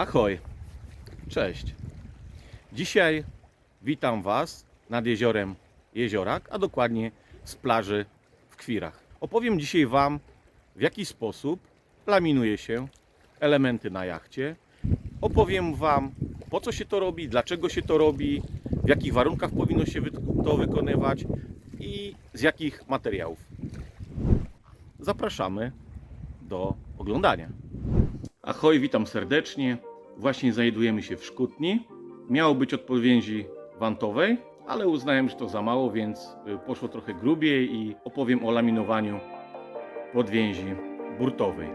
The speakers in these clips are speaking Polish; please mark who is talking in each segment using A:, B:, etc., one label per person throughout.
A: Ahoj, cześć. Dzisiaj witam Was nad jeziorem Jeziorak, a dokładnie z plaży w Kwirach. Opowiem dzisiaj Wam, w jaki sposób laminuje się elementy na jachcie. Opowiem Wam, po co się to robi, dlaczego się to robi, w jakich warunkach powinno się to wykonywać i z jakich materiałów. Zapraszamy do oglądania. Ahoj, witam serdecznie. Właśnie znajdujemy się w Szkutni. Miało być od podwięzi wantowej, ale uznałem, że to za mało, więc y, poszło trochę grubiej i opowiem o laminowaniu podwięzi burtowej.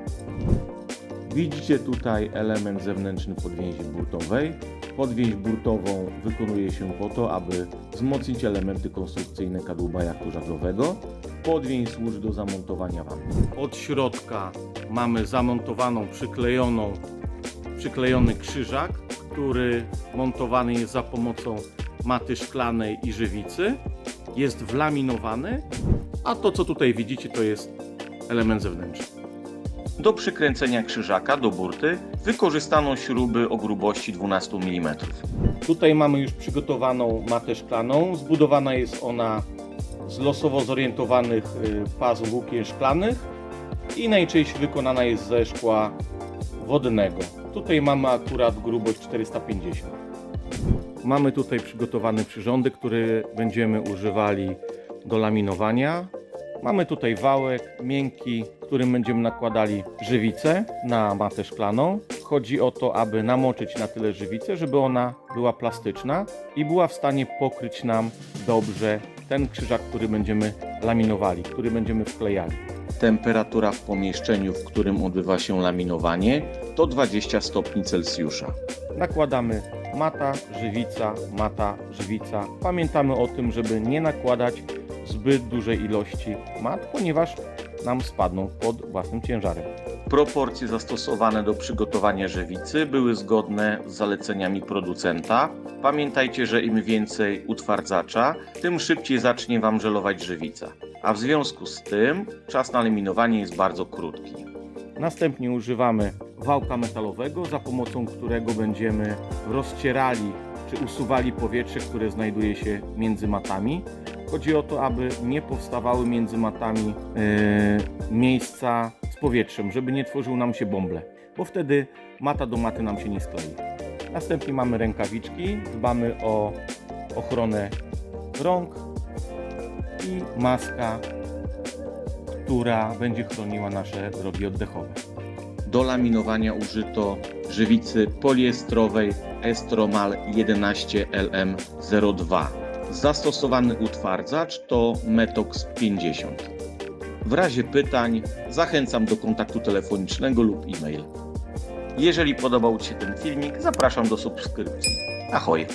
A: Widzicie tutaj element zewnętrzny podwięzi burtowej. Podwięź burtową wykonuje się po to, aby wzmocnić elementy konstrukcyjne kadłuba jachtu żaglowego. Podwięź służy do zamontowania wanty. Od środka mamy zamontowaną, przyklejoną, przyklejony krzyżak, który montowany jest za pomocą maty szklanej i żywicy. Jest wlaminowany, a to co tutaj widzicie to jest element zewnętrzny. Do przykręcenia krzyżaka do burty wykorzystano śruby o grubości 12 mm. Tutaj mamy już przygotowaną matę szklaną. Zbudowana jest ona z losowo zorientowanych y, pas włókien szklanych i najczęściej wykonana jest ze szkła wodnego. Tutaj mamy akurat grubość 450. Mamy tutaj przygotowany przyrządek, który będziemy używali do laminowania. Mamy tutaj wałek miękki, którym będziemy nakładali żywicę na matę szklaną. Chodzi o to, aby namoczyć na tyle żywicę, żeby ona była plastyczna i była w stanie pokryć nam dobrze ten krzyżak, który będziemy laminowali, który będziemy wklejali.
B: Temperatura w pomieszczeniu, w którym odbywa się laminowanie, to 20 stopni Celsjusza.
A: Nakładamy mata, żywica, mata, żywica. Pamiętamy o tym, żeby nie nakładać zbyt dużej ilości mat, ponieważ nam spadną pod własnym ciężarem.
B: Proporcje zastosowane do przygotowania żywicy były zgodne z zaleceniami producenta. Pamiętajcie, że im więcej utwardzacza, tym szybciej zacznie Wam żelować żywica. A w związku z tym czas na laminowanie jest bardzo krótki.
A: Następnie używamy wałka metalowego, za pomocą którego będziemy rozcierali czy usuwali powietrze, które znajduje się między matami. Chodzi o to, aby nie powstawały między matami e, miejsca powietrzem, żeby nie tworzył nam się bąble, bo wtedy mata do maty nam się nie sklei. Następnie mamy rękawiczki, dbamy o ochronę rąk i maska, która będzie chroniła nasze drogi oddechowe.
B: Do laminowania użyto żywicy poliestrowej Estromal 11LM02. Zastosowany utwardzacz to Metox 50. W razie pytań zachęcam do kontaktu telefonicznego lub e-mail. Jeżeli podobał Ci się ten filmik, zapraszam do subskrypcji. Ahoj!